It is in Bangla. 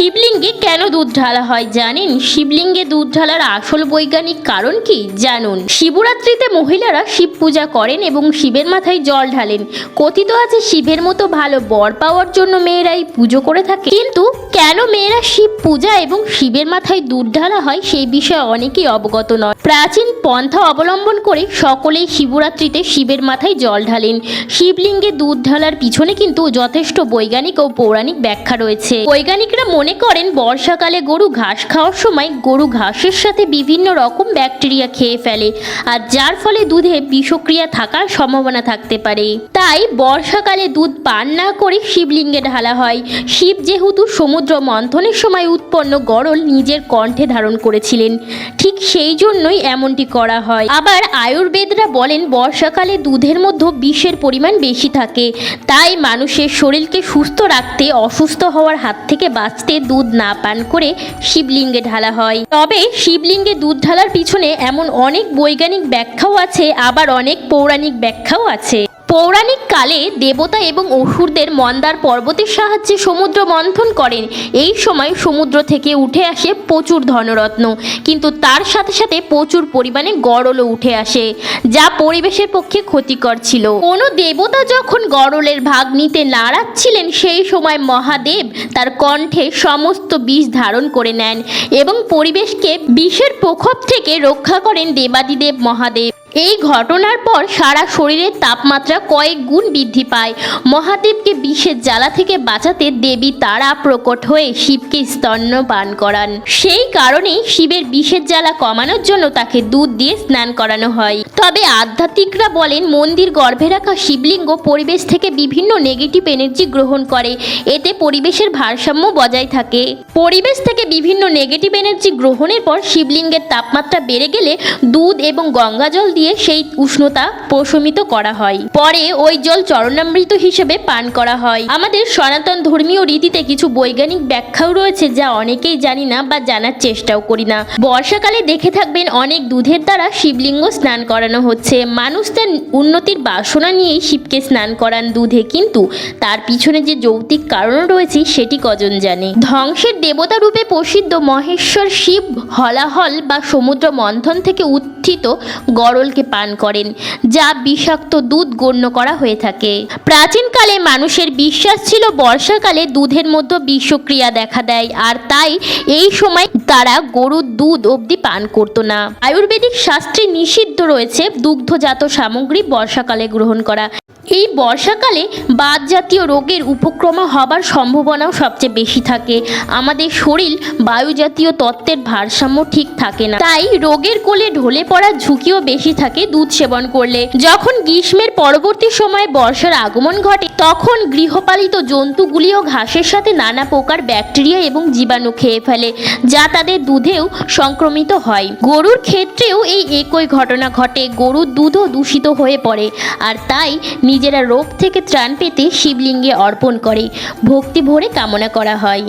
শিবলিঙ্গে কেন দুধ ঢালা হয় জানেন? শিবলিঙ্গে দুধ ঢালার আসল বৈজ্ঞানিক কারণ কি জানুন? শিবরাত্রিতে মহিলারা শিব পূজা করেন এবং শিবের মাথায় জল ঢালেন। কথিত আছে শিবের মতো ভালো বর পাওয়ার জন্য মেয়েরাই পুজো করে থাকে। কিন্তু কেন মেয়েরা শিব পূজা এবং শিবের মাথায় দুধ ঢালা হয় সেই বিষয়ে অনেকেই অবগত নয় প্রাচীন পন্থা অবলম্বন করে সকলেই শিবরাত্রিতে শিবের মাথায় জল ঢালেন। শিবলিঙ্গে দুধ ঢালার পিছনে কিন্তু যথেষ্ট বৈজ্ঞানিক ও পৌরাণিক ব্যাখ্যা রয়েছে। বৈজ্ঞানিকরা মনে করেন, বর্ষাকালে গরু ঘাস খাওয়ার সময় গরু ঘাসের সাথে বিভিন্ন রকম ব্যাকটেরিয়া খেয়ে ফেলে, আর যার ফলে দুধে বিষক্রিয়া থাকার সম্ভাবনা থাকতে পারে। তাই বর্ষাকালে দুধ পান না করে শিবলিঙ্গে ঢালা হয়। শিব যেহেতু সমুদ্র মন্থনের সময় উৎপন্ন গরল নিজের কণ্ঠে ধারণ করেছিলেন। ঠিক সেই জন্যই এমনটি করা হয়। আবার আয়ুর্বেদরা বলেন, বর্ষাকালে দুধের মধ্যে বিষের পরিমাণ বেশি থাকে। তাই মানুষের শরীরকে সুস্থ রাখতে, অসুস্থ হওয়ার হাত থেকে বাঁচতে দুধ না পান করে শিবলিঙ্গে ঢালা হয়। তবে শিবলিঙ্গে দুধ ঢালার পিছনে এমন অনেক বৈজ্ঞানিক ব্যাখ্যাও আছে, আবার অনেক পৌরাণিক ব্যাখ্যাও আছে। পৌরাণিক কালে দেবতা এবং অসুরদের মন্দার পর্বতের সাহায্যে সমুদ্র মন্থন করেন। এই সময় সমুদ্র থেকে উঠে আসে প্রচুর ধনরত্ন। কিন্তু তার সাথে সাথে প্রচুর পরিমাণে গরলও উঠে আসে, যা পরিবেশের পক্ষে ক্ষতিকর ছিল। কোনো দেবতা যখন গরলের ভাগ নিতে নাড়াচ্ছিলেন সেই সময় মহাদেব তার কণ্ঠে সমস্ত বিষ ধারণ করে নেন এবং পরিবেশকে বিষের প্রকোপ থেকে রক্ষা করেন দেবাদিদেব মহাদেব। এই ঘটনার পর সারা শরীরের তাপমাত্রা কয়েক গুণ বৃদ্ধি পায়। মহাদেবকে বিষের জ্বালা থেকে বাঁচাতে দেবী তারা প্রকট হয়ে শিবকে স্তন্য পান করান। সেই কারণেই শিবের বিষের জ্বালা কমানোর জন্য তাকে দুধ দিয়ে স্নান করানো হয়। তবে আধ্যাত্মিকরা বলেন, মন্দির গর্ভে রাখা শিবলিঙ্গ পরিবেশ থেকে বিভিন্ন নেগেটিভ এনার্জি গ্রহণ করে। এতে পরিবেশের ভারসাম্য বজায় থাকে। পরিবেশ থেকে বিভিন্ন নেগেটিভ এনার্জি গ্রহণের পর শিবলিঙ্গের তাপমাত্রা বেড়ে গেলে দুধ এবং গঙ্গা জল দিয়ে সেই উষ্ণতা প্রশমিত করা হয়। পরে ওই জল চরণামৃত হিসেবে পান করা হয়। আমাদের সনাতন ধর্মীয় রীতিতে কিছু বৈজ্ঞানিক ব্যাখ্যাও রয়েছে যা অনেকেই জানি না বা জানার চেষ্টাও করি না। বর্ষাকালে দেখে থাকবেন অনেক দুধের দ্বারা শিবলিঙ্গ স্নান করানো হচ্ছে। মানুষ তার উন্নতির বাসনা নিয়েই শিবকে স্নান করান দুধে, কিন্তু তার পিছনে যে যৌক্তিক কারণ রয়েছে সেটি কজন জানে? ধ্বংসের দেবতা রূপে প্রসিদ্ধ মহেশ্বর শিব হলাহল বা সমুদ্র মন্থন থেকে উত্থিত গরলকে পান করেন, যা বিষাক্ত দুধ গণ্য করা হয়ে থাকে। প্রাচীনকালে মানুষের বিশ্বাস ছিল বর্ষাকালে দুধের মধ্যে বিষক্রিয়া দেখা দেয়, আর তাই এই সময় তারা গরুর দুধ অবধি পান করত না। আয়ুর্বেদিক শাস্ত্রে নিষিদ্ধ রয়েছে দুগ্ধজাত সামগ্রী বর্ষাকালে গ্রহণ করা। এই বর্ষাকালে বাত জাতীয় রোগের উপক্রমা হবার সম্ভাবনাও সবচেয়ে বেশি থাকে। আমাদের শরীর বায়ু জাতীয় তত্ত্বের ভারসাম্য ঠিক থাকে না। তাই রোগের কোলে ঢলে পড়ার ঝুঁকিও বেশি থাকে দুধ সেবন করলে। যখন গ্রীষ্মের পরবর্তী সময়ে বর্ষার আগমন ঘটে, তখন গৃহপালিত জন্তুগুলিও ঘাসের সাথে নানা প্রকার ব্যাকটেরিয়া এবং জীবাণু খেয়ে ফেলে, যা তাদের দুধেও সংক্রমিত হয়। গরুর ক্ষেত্রেও এই একই ঘটনা ঘটে। গরুর দুধও দূষিত হয়ে পড়ে, আর তাই নিজেরা রোগ থেকে ত্রাণ পেতে শিবলিঙ্গে অর্পণ করে। ভক্তি ভরে কামনা করা হয়।